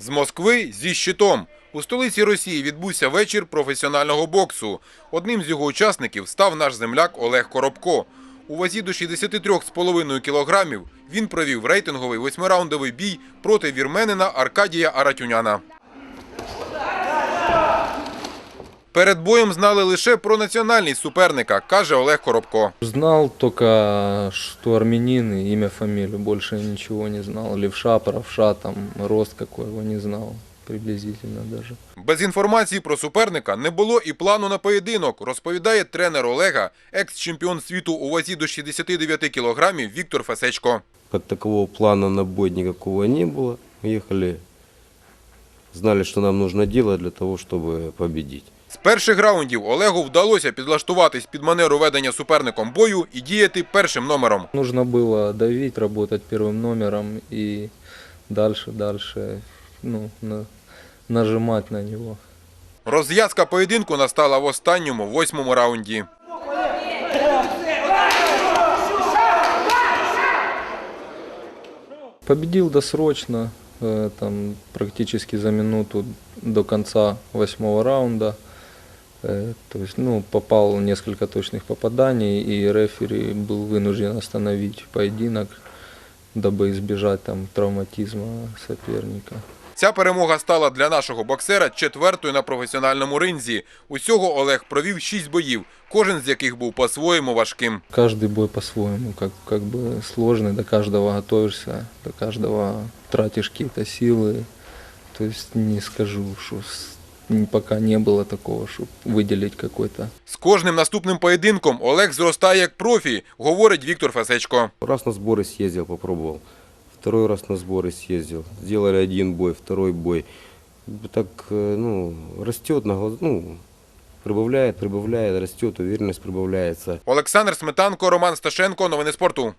З Москви зі щитом. У столиці Росії відбувся вечір професіонального боксу. Одним з його учасників став наш земляк Олег Коробко. У вазі до 63,5 кілограмів він провів рейтинговий восьмираундовий бій проти вірменина Аркадія Аратюняна. Перед боєм знали лише про національність суперника, каже Олег Коробко. Знал только, что армянин и имя, фамилию. Больше ничего не знал. Левша, правша, там, рост какой его не знал. Приблизительно даже. Без інформації про суперника не було і плану на поєдинок, розповідає тренер Олега, екс-чемпіон світу у вазі до 69 кілограмів Віктор Фесечко. Как такового плана на бой никакого не было. Ехали, знали, что нам нужно делать для того, чтобы победить. З перших раундів Олегу вдалося підлаштуватись під манеру ведення суперником бою і діяти першим номером. Нужно было давить, работать первым номером и дальше, дальше, ну, на- нажимать на него. Розв'язка поєдинку настала в останньому восьмому раунді. Победил досрочно, э, там практически за минуту до конца восьмого раунда. Э, То есть, ну, попал в несколько точных попаданий, и рефери был вынужден остановить поединок, дабы избежать там травматизма соперника. Ця перемога стала для нашого боксера четвертою на професіональному ринзі. Усього Олег провів шість боїв, кожен з яких був по-своєму важким. Каждый бой по-своему, как, как бы сложный, до каждого готовишься, до каждого тратишь какие-то силы. То есть не скажу, что с- н- пока не было такого, чтобы выделить какой-то З кожним наступним поєдинком Олег зростає як профі, говорить Віктор Фесечко. Раз на сборы съездил, попробовал. Второй раз на сборы съездил. Сделали один бой, второй бой. Так, э, ну, растет на глаз, ну, прибавляет, прибавляет, растет, уверенность прибавляется. Олександр Сметанко, Роман Сташенко. Новини спорту.